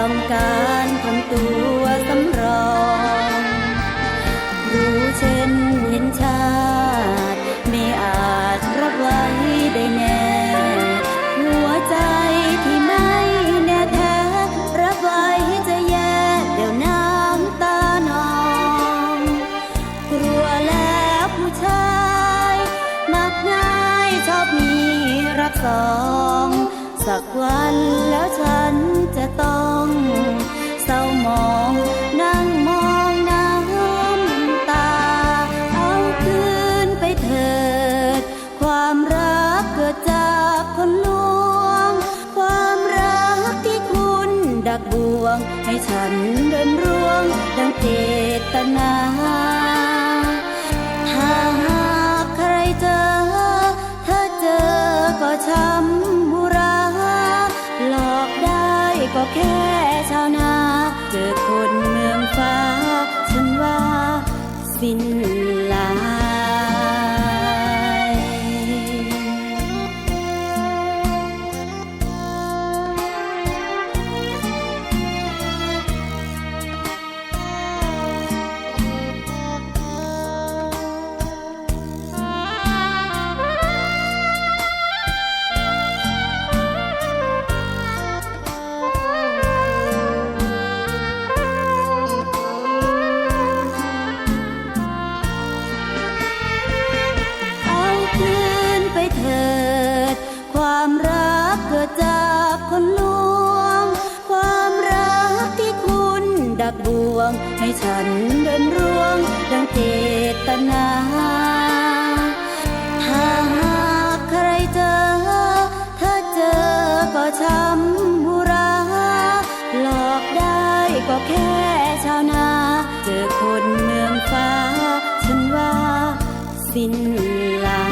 ต้องการทำตัวสำรอง รู้เช่นเห็นชาติ ไม่อาจรับไว้ได้แน่ หัวใจที่ไม่แน่แท้ รับไว้จะแย่เดี๋ยวน้ำตานอง กลัวแล้วผู้ชาย มักง่ายชอบมีรักสอง สักวันแล้วฉันจะต้องเศร้ามองนั่งมองน้ำตา เอาคืนไปเถิด ความรักเกิดจากคนลวง ความรักที่คุณดักบวง ให้ฉันเดินร่วงดังเจตนาถ้าหากใครเจอ ถ้าเจอก็ช้ำ แค่ชาวนาเจอคนเมืองฟ้า ฉันว่าสิ้น ความรักเกิดจากคนลวง ความรักที่คุณดักบวง ให้ฉันเดินร่วง ดังเจตนาถ้าหากใครเจอ ถ้าเจอก็ช้ำบุรา หลอกได้ก็แค่ชาวนา เจอคนเมืองฟ้า ฉันว่าสิ้นลา